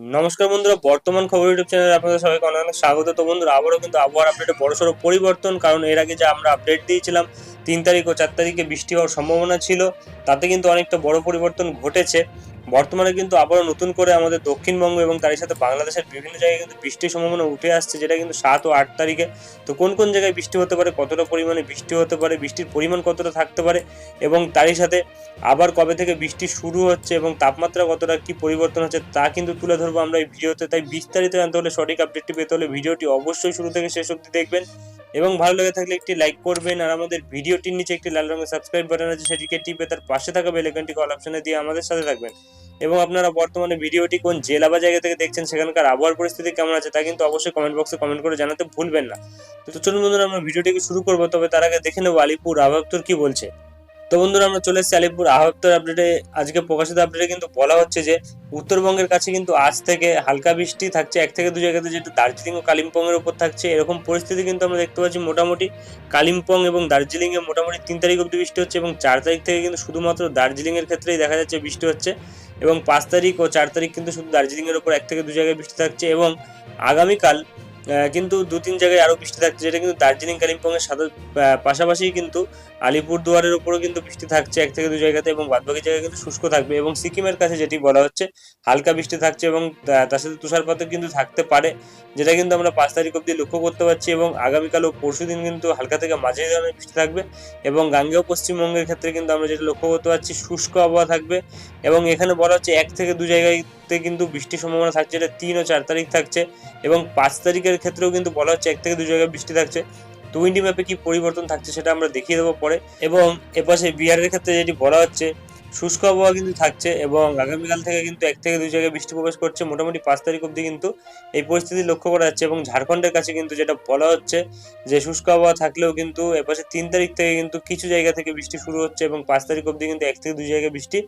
নমস্কার বন্ধুরা, বর্তমান খবর ইউটিউব চ্যানেলে আপনাদের সবাইকে অনেক অনেক স্বাগত। তো বন্ধুরা, আবারও কিন্তু আবহাওয়ার আপডেটে বড়সড় পরিবর্তন, কারণ এর আগে যে আমরা আপডেট দিয়েছিলাম তিন তারিখ ও চার তারিখে বৃষ্টি হওয়ার সম্ভাবনা ছিল। তাতে কিন্তু অনেকটা বড় পরিবর্তন ঘটেছে। বর্তমানে কিন্তু আবারও নতুন করে আমাদের দক্ষিণবঙ্গ এবং তারই সাথে বাংলাদেশের বিভিন্ন জায়গায় কিন্তু বৃষ্টির সম্ভাবনা উঠে আসছে, যেটা কিন্তু সাত ও আট তারিখে। তো কোন কোন জায়গায় বৃষ্টি হতে পারে, কতটা পরিমাণে বৃষ্টি হতে পারে, বৃষ্টির পরিমাণ কতটা থাকতে পারে এবং তারই সাথে আবার কবে থেকে বৃষ্টি শুরু হচ্ছে এবং তাপমাত্রা কতটা, কি পরিবর্তন হচ্ছে তা কিন্তু তুলে ধরবো আমরা এই ভিডিওতে। তাই বিস্তারিত জানতে হলে সঠিক আপডেটটি পেতে হলে ভিডিওটি অবশ্যই শুরু থেকে শেষ অবধি দেখবেন এবং ভালো লেগে থাকলে একটি লাইক করবেন আর আমাদের ভিডিওটির নিচে একটি লাল রঙের সাবস্ক্রাইব বাটন আছে, সেটিকে টিপে তার পাশে থাকা বেল কল অপশনে দিয়ে আমাদের সাথে থাকবেন। এবং আপনারা বর্তমানে ভিডিওটি কোন জেলা বা জায়গা থেকে দেখছেন, সেখানকার আবহাওয়ার পরিস্থিতি কেমন আছে, তা কিন্তু অবশ্যই কমেন্ট বক্সে কমেন্ট করে জানাতে ভুলবেন না। তো চলুন বন্ধুরা, আমরা ভিডিওটিকে শুরু করব, তবে তার আগে দেখে নেব আলিপুর আবহাওয়া কি বলছে। তো বন্ধুরা, আমরা চলে এসেছি আলিপুর আবহাওয়া আপডেটে আজকে প্রকাশিত আপডেটে কিন্তু বলা হচ্ছে যে, উত্তরবঙ্গের কাছে কিন্তু আজ থেকে হালকা বৃষ্টি থাকছে। এক থেকে দু জায়গাতে যেটা দার্জিলিং ও কালিম্পং এর উপর থাকছে। এরকম পরিস্থিতি কিন্তু আমরা দেখতে পাচ্ছি মোটামুটি। কালিম্পং এবং দার্জিলিং এ মোটামুটি তিন তারিখ অব্দি বৃষ্টি হচ্ছে এবং চার তারিখ থেকে কিন্তু শুধুমাত্র দার্জিলিং এর ক্ষেত্রেই দেখা যাচ্ছে বৃষ্টি হচ্ছে এবং পাঁচ তারিখ ও চার তারিখ কিন্তু শুধু দার্জিলিং এর উপর এক থেকে দু জায়গায় বৃষ্টি থাকছে এবং আগামীকাল কিন্তু দু তিন জায়গায় আরও বৃষ্টি থাকছে, যেটা কিন্তু দার্জিলিং কালিম্পং এর সাথে পাশাপাশি কিন্তু আলিপুর দুয়ারের উপরও কিন্তু বৃষ্টি থাকছে এক থেকে দু জায়গাতে এবং বাদবাকি জায়গায় কিন্তু শুষ্ক থাকবে এবং সিকিমের কাছে যেটি বলা হচ্ছে, হালকা বৃষ্টি থাকছে এবং তার সাথে তুষারপাতও কিন্তু থাকতে পারে, যেটা কিন্তু আমরা পাঁচ তারিখ অব্দি লক্ষ্য করতে পারছি এবং আগামীকাল ও পরশু দিন কিন্তু হালকা থেকে মাঝারি ধরনের বৃষ্টি থাকবে এবং গাঙ্গেয় পশ্চিমবঙ্গের ক্ষেত্রে কিন্তু আমরা যেটা লক্ষ্য করতে পারছি, শুষ্ক আবহাওয়া থাকবে এবং এখানে বলা হচ্ছে এক থেকে দু জায়গাতে কিন্তু বৃষ্টির সম্ভাবনা থাকছে, এটা তিন ও চার তারিখ থাকছে এবং পাঁচ তারিখের ক্ষেত্রেও কিন্তু বলা হচ্ছে, এক থেকে দু জায়গায় বৃষ্টি থাকছে। টুয়েন্টি ম্যাপে কি পরিবর্তন থাকছে সেটা আমরা দেখিয়ে দেবো পরে। এবং এপাশে বিহারের ক্ষেত্রে যেটি বলা হচ্ছে, শুষ্ক আবহাওয়া কিন্তু থাকছে এবং আগামীকাল থেকে কিন্তু এক থেকে দুই জায়গায় বৃষ্টি প্রবেশ করছে। মোটামুটি পাঁচ তারিখ অবধি কিন্তু এই পরিস্থিতি লক্ষ্য করা যাচ্ছে এবং ঝাড়খণ্ডের কাছে কিন্তু যেটা বলা হচ্ছে যে, শুষ্ক আবহাওয়া থাকলেও কিন্তু এপাশে তিন তারিখ থেকে কিন্তু কিছু জায়গা থেকে বৃষ্টি শুরু হচ্ছে এবং পাঁচ তারিখ অবধি কিন্তু এক থেকে দুই জায়গায় বৃষ্টি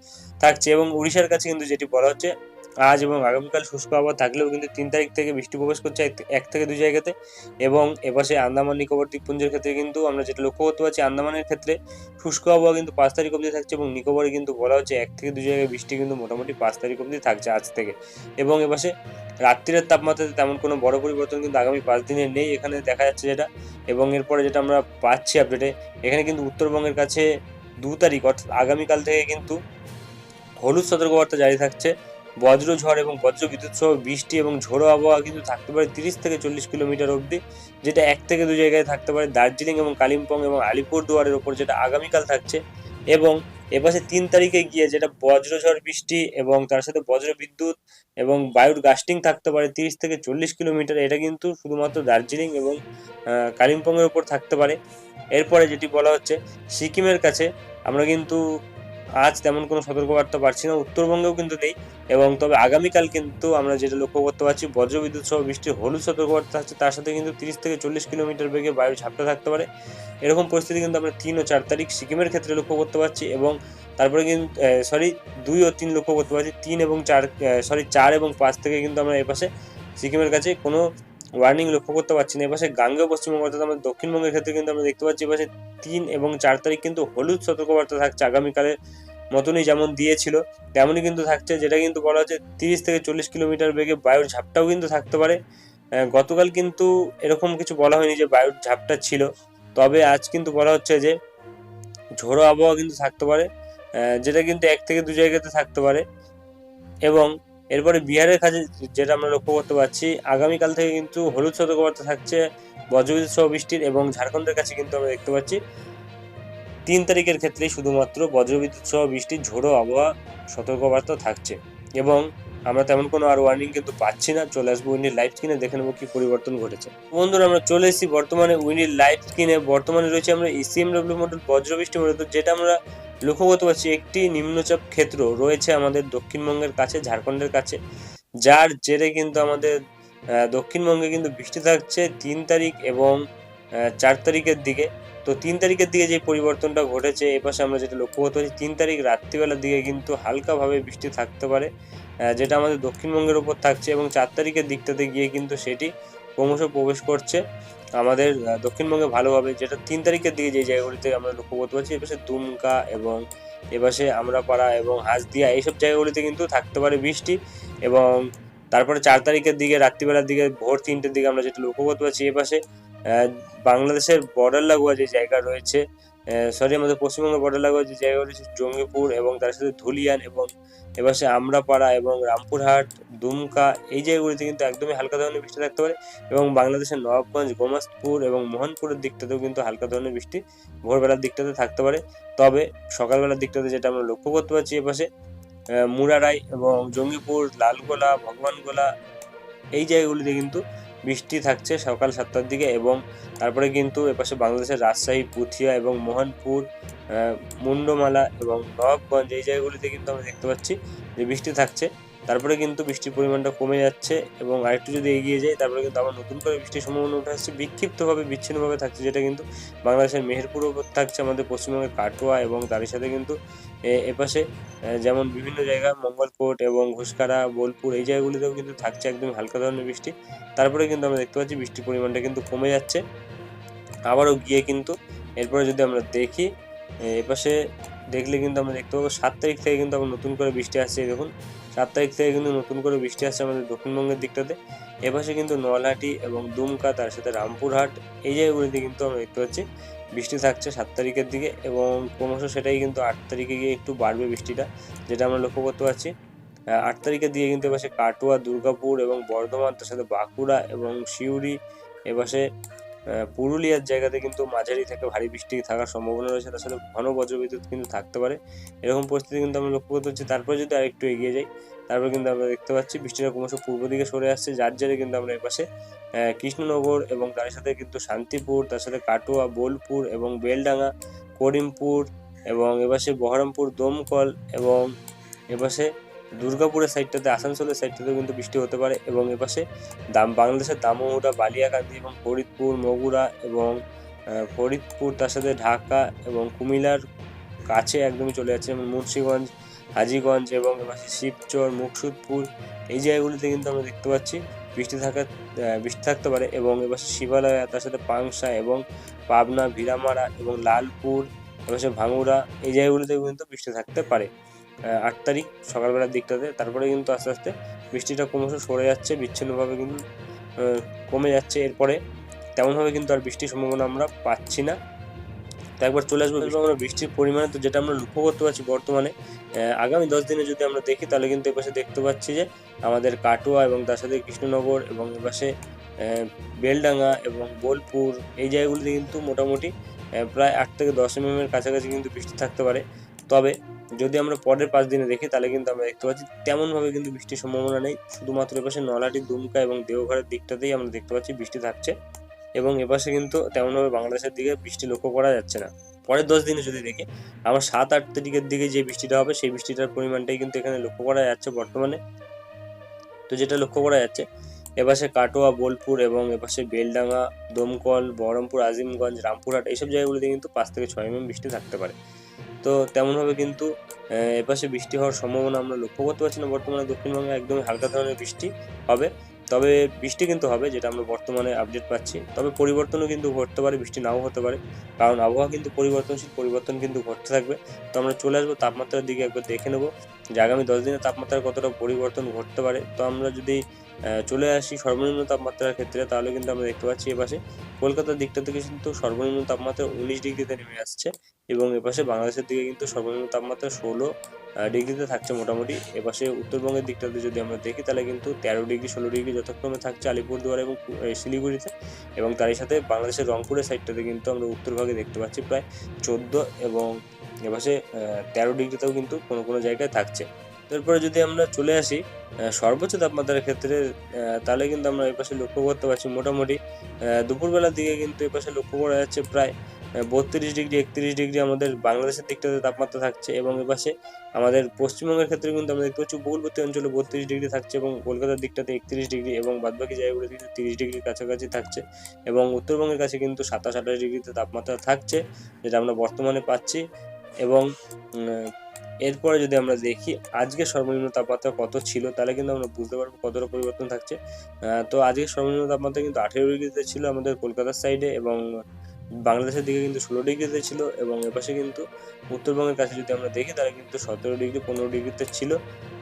থাকছে এবং উড়িষ্যার কাছে কিন্তু যেটি বলা হচ্ছে আজ এবং আগামীকাল শুষ্ক আবহাওয়া থাকলেও কিন্তু তিন তারিখ থেকে বৃষ্টি প্রবেশ করছে এক- থেকে দুই জায়গাতে এবং এপাশে আন্দামান, নিকোবর দ্বীপপুঞ্জের ক্ষেত্রে কিন্তু আমরা যেটা লক্ষ্য করতে পারছি, আন্দামানের ক্ষেত্রে শুষ্ক আবহাওয়া কিন্তু পাঁচ তারিখ অবধি থাকছে এবং নিকোবরে কিন্তু বলা হচ্ছে এক থেকে দু জায়গায় বৃষ্টি কিন্তু মোটামুটি পাঁচ তারিখ অবধি থাকছে আজ থেকে। এবং এপাশে রাত্রিরের তাপমাত্রাতে তেমন কোনো বড় পরিবর্তন কিন্তু আগামী পাঁচ দিনের নেই, এখানে দেখা যাচ্ছে যেটা। এবং এরপরে যেটা আমরা পাচ্ছি আপডেটে এখানে কিন্তু উত্তরবঙ্গের কাছে দু তারিখ, অর্থাৎ আগামীকাল থেকে কিন্তু হলুদ সতর্কবার্তা জারি থাকছে। বজ্র ঝড় এবং বজ্র বিদ্যুৎ সহ বৃষ্টি এবং ঝোড়ো আবহাওয়া কিন্তু থাকতে পারে তিরিশ থেকে চল্লিশ কিলোমিটার অবধি, যেটা এক থেকে দু জায়গায় থাকতে পারে দার্জিলিং এবং কালিম্পং এবং আলিপুর দুয়ারের ওপর, যেটা আগামীকাল থাকছে। এবং এপাশে তিন তারিখে গিয়ে যেটা বজ্রঝড় বৃষ্টি এবং তার সাথে বজ্র বিদ্যুৎ এবং বায়ুর গাস্টিং থাকতে পারে তিরিশ থেকে চল্লিশ কিলোমিটার, এটা কিন্তু শুধুমাত্র দার্জিলিং এবং কালিম্পংয়ের ওপর থাকতে পারে। এরপরে যেটি বলা হচ্ছে, সিকিমের কাছে আমরা কিন্তু আজ তেমন কোনো সতর্কবার্তা পাচ্ছি না, উত্তরবঙ্গেও কিন্তু নেই এবং তবে আগামীকাল কিন্তু আমরা যেটা লক্ষ্য করতে পারছি, বজ্রবিদ্যুৎ সহ বৃষ্টির হলুদ সতর্কবার্তা থাকছে, তার সাথে কিন্তু তিরিশ থেকে চল্লিশ কিলোমিটার বেগে বায়ু ঝাপটা থাকতে পারে। এরকম পরিস্থিতি কিন্তু আমরা তিন ও চার তারিখ সিকিমের ক্ষেত্রে লক্ষ্য করতে পারছি এবং তারপরে কিন্তু সরি দুই ও তিন লক্ষ্য করতে পারছি। তিন এবং চার সরি চার এবং পাঁচ থেকে কিন্তু আমরা এপাশে সিকিমের কাছে কোনো ওয়ার্নিং লক্ষ্য করতে পারছি না। এপাশে গাঙ্গেয় পশ্চিমবঙ্গ অর্থাৎ আমাদের দক্ষিণবঙ্গের ক্ষেত্রে কিন্তু আমরা দেখতে পাচ্ছি, এপাশে তিন এবং চার তারিখ কিন্তু হলুদ সতর্কবার্তা থাকছে আগামীকালের মতনই যেমন দিয়েছিল, তেমনই কিন্তু থাকছে, যেটা কিন্তু বলা হচ্ছে তিরিশ থেকে চল্লিশ কিলোমিটার বেগে বায়ুর ঝাপটাও কিন্তু থাকতে পারে। গতকাল কিন্তু এরকম কিছু বলা হয়নি যে বায়ুর ঝাপটা ছিল। তবে আজ কিন্তু বলা হচ্ছে যে ঝোড়ো আবহাওয়া কিন্তু থাকতে পারে যেটা কিন্তু এক থেকে দু জায়গাতে থাকতে পারে। এবং এরপরে বিহারের কাজে যেটা আমরা লক্ষ্য করতে পারছি, আগামীকাল থেকে কিন্তু হলুদ সতর্কবার্তা থাকছে বজ্রবিদ্যুৎ সহ বৃষ্টির এবং ঝাড়খণ্ডের কাছে কিন্তু আমরা দেখতে পাচ্ছি তিন তারিখের ক্ষেত্রে শুধুমাত্র বজ্রবিদ্যুৎ সহ বৃষ্টির ঝোড়ো আবহাওয়া সতর্কবার্তা থাকছে এবং আমরা তেমন কোনো আর ওয়ার্নিং কিন্তু পাচ্ছি না, চলে আসব উইন্ডির লাইভ স্ক্রিনে দেখে নেব কি পরিবর্তন ঘটেছে। বন্ধুরা, আমরা চলে এসেছি বর্তমানে উইন্ডির লাইভ স্ক্রিনে বর্তমানে রয়েছে আমরা E ইসিএমডব্লিউ মডেল বজ্রবৃষ্টি মডেল যেটা আমরা লক্ষ্য করতে পারছি একটি নিম্নচাপ ক্ষেত্র রয়েছে আমাদের দক্ষিণবঙ্গের কাছে, ঝাড়খণ্ডের কাছে, যার জেরে কিন্তু আমাদের দক্ষিণবঙ্গে কিন্তু বৃষ্টি থাকছে। তিন তারিখ এবং চার তারিখের দিকে। তো তিন তারিখের দিকে যে পরিবর্তনটা ঘটেছে এপাশে আমরা যেটা লক্ষ্য করতে পারছি, তিন তারিখ রাত্রিবেলার দিকে কিন্তু হালকাভাবে বৃষ্টি থাকতে পারে যেটা আমাদের দক্ষিণবঙ্গের উপর থাকছে এবং চার তারিখের দিকটাতে গিয়ে কিন্তু সেটি ক্রমশ প্রবেশ করছে। আমাদের দক্ষিণবঙ্গে ভালোভাবে যেটা তিন তারিখের দিকে যে জায়গাগুলিতে আমরা লক্ষ্য করতে পারছি এপাশে দুমকা এবং এপাশে আমরাপাড়া এবং হাসদিয়া, এইসব জায়গাগুলিতে কিন্তু থাকতে পারে বৃষ্টি এবং তারপরে চার তারিখের দিকে, রাত্রিবেলার দিকে ভোর তিনটের দিকে আমরা যেটা লক্ষ্য করতে পারছি এপাশে বাংলাদেশের বর্ডার লাগোয়া যে জায়গা রয়েছে সরি আমাদের পশ্চিমবঙ্গের বর্ডার লাগোয়া যে জায়গা রয়েছে, জঙ্গিপুর এবং তার সাথে ধুলিয়ান এবং এপাশে আমরাপাড়া এবং রামপুরহাট, দুমকা, এই জায়গাগুলিতে কিন্তু একদমই হালকা ধরনের বৃষ্টি থাকতে পারে এবং বাংলাদেশের নবাবগঞ্জ গোমাস্তপুর এবং মোহনপুরের দিকটাতেও কিন্তু হালকা ধরনের বৃষ্টি ভোরবেলার দিকটাতে থাকতে পারে। তবে সকালবেলার দিকটাতে যেটা আমরা লক্ষ্য করতে পারছি এপাশে মুরারাই এবং জঙ্গিপুর, লালগোলা, ভগবানগোলা, এই জায়গাগুলিতে কিন্তু বৃষ্টি থাকছে সকাল সাতটার দিকে এবং তারপরে কিন্তু এপাশে বাংলাদেশের রাজশাহী পুথিয়া এবং মোহনপুর মুন্ডমালা এবং নবাবগঞ্জ, এই জায়গাগুলিতে কিন্তু আমরা দেখতে পাচ্ছি যে বৃষ্টি থাকছে। তারপরে কিন্তু বৃষ্টির পরিমাণটা কমে যাচ্ছে এবং আরেকটু যদি এগিয়ে যায় তারপরে কিন্তু আবার নতুন করে বৃষ্টির সম্ভাবনা উঠে আসছে। বিক্ষিপ্তভাবে, বিচ্ছিন্নভাবে থাকছে, যেটা কিন্তু বাংলাদেশের মেহেরপুরও থাকছে, আমাদের পশ্চিমবঙ্গের কাটোয়া এবং তারই সাথে কিন্তু এপাশে যেমন বিভিন্ন জায়গা, মঙ্গলকোট এবং ঘুষকারা, বোলপুর, এই জায়গাগুলিতেও কিন্তু থাকছে একদম হালকা ধরনের বৃষ্টি। তারপরে কিন্তু আমরা দেখতে পাচ্ছি বৃষ্টির পরিমাণটা কিন্তু কমে যাচ্ছে। আবারও গিয়ে কিন্তু এরপরে যদি আমরা দেখি এপাশে দেখলে কিন্তু আমরা দেখতে পাবো সাত তারিখ থেকে কিন্তু আবার নতুন করে বৃষ্টি আসছে, দেখুন। সাত তারিখ থেকে কিন্তু নতুন করে বৃষ্টি আসছে আমাদের দক্ষিণবঙ্গের দিকটাতে। এপাশে কিন্তু নলহাটি এবং দুমকা, তার সাথে রামপুরহাট, এই জায়গাগুলিতে কিন্তু আমরা দেখতে পাচ্ছি বৃষ্টি থাকছে সাত তারিখের দিকে এবং ক্রমশ সেটাই কিন্তু আট তারিখে গিয়ে একটু বাড়বে বৃষ্টিটা, যেটা আমরা লক্ষ্য করতে পারছি। আট তারিখের দিকে কিন্তু এপাশে কাটোয়া, দুর্গাপুর এবং বর্ধমান, তার সাথে বাঁকুড়া এবং সিউড়ি এপাশে পুরুলিয়ার জায়গাতে কিন্তু মাঝারি থেকে ভারী বৃষ্টি থাকার সম্ভাবনা রয়েছে। তার সাথে ঘন বজ্রবিদ্যুৎ কিন্তু থাকতে পারে। এরকম পরিস্থিতি কিন্তু আমরা লক্ষ্য করতে পারছি। তারপরে যদি আরেকটু এগিয়ে যাই, তারপর কিন্তু আমরা দেখতে পাচ্ছি বৃষ্টিটা ক্রমশ পূর্ব দিকে সরে আসছে। যার জেরে কিন্তু আমরা এপাশে কৃষ্ণনগর এবং তার সাথে কিন্তু শান্তিপুর, তার সাথে কাটোয়া, বোলপুর এবং বেলডাঙ্গা, করিমপুর এবং এপাশে বহরমপুর, দমকল এবং এপাশে দুর্গাপুরের সাইডটাতে, আসানসোলের সাইডটাতেও কিন্তু বৃষ্টি হতে পারে এবং এপাশে দাম, বাংলাদেশের দামোহরা বালিয়াকান্দি এবং ফরিদপুর, মগুরা এবং ফরিদপুর, তার সাথে ঢাকা এবং কুমিল্লার কাছে একদমই চলে যাচ্ছে। যেমন মুন্সিগঞ্জ, হাজিগঞ্জ এবং এপাশে শিবচর, মুকসুদপুর, এই জায়গাগুলিতে কিন্তু আমরা দেখতে পাচ্ছি বৃষ্টি থাকা বৃষ্টি থাকতে পারে এবং এপাশে শিবালয়া, তার সাথে পাংশা এবং পাবনা, ভিরামারা এবং লালপুর, এপাশে ভাঙুরা, এই জায়গাগুলিতে কিন্তু বৃষ্টি থাকতে পারে। আট তারিখ সকালবেলার দিকটাতে। তারপরে কিন্তু আস্তে আস্তে বৃষ্টিটা ক্রমশ সরে যাচ্ছে, বিচ্ছিন্নভাবে কিন্তু কমে যাচ্ছে। এরপরে তেমনভাবে কিন্তু আর বৃষ্টির সম্ভাবনা আমরা পাচ্ছি না। তো একবার চলে আসব আমরা বৃষ্টির পরিমাণে তো যেটা আমরা লক্ষ্য করতে পারছি বর্তমানে আগামী দশ দিনে যদি আমরা দেখি, তাহলে কিন্তু এপাশে দেখতে পাচ্ছি যে আমাদের কাটোয়া এবং তার সাথে কৃষ্ণনগর এবং এপাশে বেলডাঙ্গা এবং বোলপুর, এই জায়গাগুলিতে কিন্তু মোটামুটি প্রায় আট থেকে দশ এম এর কাছাকাছি কিন্তু বৃষ্টি থাকতে পারে। তবে যদি আমরা পরের পাঁচ দিনে দেখি, তাহলে কিন্তু আমরা দেখতে পাচ্ছি তেমনভাবে কিন্তু বৃষ্টির সম্ভাবনা নেই। শুধুমাত্র এপাশে নলাটি দুমকা এবং দেওঘরের দিকটাতেই আমরা দেখতে পাচ্ছি বৃষ্টি থাকছে এবং এপাশে কিন্তু তেমনভাবে বাংলাদেশের দিকে বৃষ্টি লক্ষ্য করা যাচ্ছে না। পরের দশ দিনে যদি দেখি আমার সাত আট তারিখের দিকে যে বৃষ্টিটা হবে, সেই বৃষ্টিটার পরিমাণটাই কিন্তু এখানে লক্ষ্য করা যাচ্ছে বর্তমানে। তো যেটা লক্ষ্য করা যাচ্ছে, এপাশে কাটোয়া, বোলপুর এবং এপাশে বেলডাঙ্গা, দমকল, বহরমপুর, আজিমগঞ্জ, রামপুরহাট, এইসব জায়গাগুলিতে কিন্তু পাঁচ থেকে ছয় এমএম বৃষ্টি থাকতে পারে। তো তেমনভাবে কিন্তু এপাশে বৃষ্টি হওয়ার সম্ভাবনা আমরা লক্ষ্য করতে পারছি না। বর্তমানে দক্ষিণবঙ্গে একদমই হালকা ধরনের বৃষ্টি হবে। তবে বৃষ্টি কিন্তু হবে, যেটা আমরা বর্তমানে আপডেট পাচ্ছি। তবে পরিবর্তনও কিন্তু ঘটতে পারে, বৃষ্টি নাও হতে পারে। কারণ আবহাওয়া কিন্তু পরিবর্তনশীল, পরিবর্তন কিন্তু ঘটতে থাকবে। তো আমরা চলে আসব তাপমাত্রার দিকে একবার দেখে নেব যে আগামী দশ দিনে তাপমাত্রার কতটা পরিবর্তন ঘটতে পারে। তো আমরা যদি চলে আসি সর্বনিম্ন তাপমাত্রার ক্ষেত্রে, তাহলে কিন্তু আমরা দেখতে পাচ্ছি এপাশে কলকাতার দিকটা থেকে কিন্তু সর্বনিম্ন তাপমাত্রা উনিশ ডিগ্রিতে নেমে আসছে এবং এপাশে বাংলাদেশের দিকে কিন্তু সর্বনিম্ন তাপমাত্রা ষোলো ডিগ্রিতে থাকছে মোটামুটি। এপাশে উত্তরবঙ্গের দিকটাতে যদি আমরা দেখি, তাহলে কিন্তু তেরো ডিগ্রি, ষোলো ডিগ্রি যথাক্রমে থাকছে আলিপুরদুয়ার এবং শিলিগুড়িতে এবং তারই সাথে বাংলাদেশের রংপুরের সাইডটাতে কিন্তু আমরা উত্তরভাগে দেখতে পাচ্ছি প্রায় চোদ্দ এবং এপাশে তেরো ডিগ্রিতেও কিন্তু কোনো কোনো জায়গায় থাকছে। তারপরে যদি আমরা চলে আসি সর্বোচ্চ তাপমাত্রার ক্ষেত্রে তাহলে কিন্তু আমরা এপাশে লক্ষ্য করতে পারছি মোটামুটি দুপুরবেলার দিকে কিন্তু এপাশে লক্ষ্য করা যাচ্ছে প্রায় বত্রিশ ডিগ্রি, একত্রিশ ডিগ্রি আমাদের বাংলাদেশের দিকটাতে তাপমাত্রা থাকছে এবং এপাশে আমাদের পশ্চিমবঙ্গের ক্ষেত্রে কিন্তু আমরা দেখতে পাচ্ছি উপকূলবর্তী অঞ্চলে বত্রিশ ডিগ্রি থাকছে এবং কলকাতার দিকটাতে একত্রিশ ডিগ্রি এবং বাদবাকি জায়গাগুলোতে কিন্তু তিরিশ ডিগ্রির কাছাকাছি থাকছে এবং উত্তরবঙ্গের কাছে কিন্তু সাতাশ, আঠাশ ডিগ্রিতে তাপমাত্রা থাকছে, যেটা আমরা বর্তমানে পাচ্ছি। এবং এরপরে যদি আমরা দেখি, আজকে সর্বনিম্ন তাপমাত্রা কত ছিল, তাহলে কিন্তু আমরা বুঝতে পারব কতটা পরিবর্তন থাকছে। তো আজকে সর্বনিম্ন তাপমাত্রা কিন্তু আঠেরো ডিগ্রিতে ছিল আমাদের কলকাতার সাইডে এবং বাংলাদেশের দিকে কিন্তু ষোলো ডিগ্রিতে ছিল এবং এপাশে কিন্তু উত্তরবঙ্গের কাছে যদি আমরা দেখি, তাহলে কিন্তু সতেরো ডিগ্রি, পনেরো ডিগ্রিতে ছিল।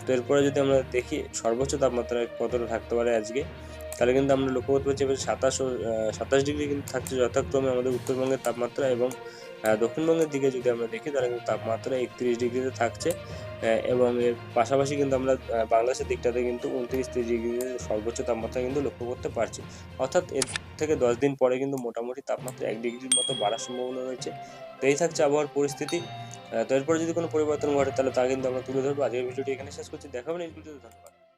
তো এরপরে যদি আমরা দেখি সর্বোচ্চ তাপমাত্রা কতটা থাকতে পারে আজকে, তাহলে কিন্তু আমরা লক্ষ্য করতে পারছি এবার সাতাশ সাতাশ ডিগ্রি কিন্তু থাকছে যথাক্রমে আমাদের উত্তরবঙ্গের তাপমাত্রা এবং দক্ষিণবঙ্গের দিকে যদি আমরা দেখি, তাহলে কিন্তু তাপমাত্রা একত্রিশ ডিগ্রিতে থাকছে। এবং এর পাশাপাশি কিন্তু আমরা বাংলাদেশের দিকটাতে কিন্তু উনত্রিশ তিরিশ ডিগ্রিতে সর্বোচ্চ তাপমাত্রা কিন্তু লক্ষ্য করতে পারছি। অর্থাৎ এর থেকে দশ দিন পরে কিন্তু মোটামুটি তাপমাত্রা এক ডিগ্রির মতো বাড়ার সম্ভাবনা রয়েছে। তো এই থাকছে আবহাওয়ার পরিস্থিতি। তো এরপরে যদি কোনো পরিবর্তন ঘটে, তাহলে তা কিন্তু আমরা তুলে ধরবো। আজকের ভিডিওটি এখানে শেষ করছি। দেখাবেন এই ভিডিওতে ধন্যবাদ।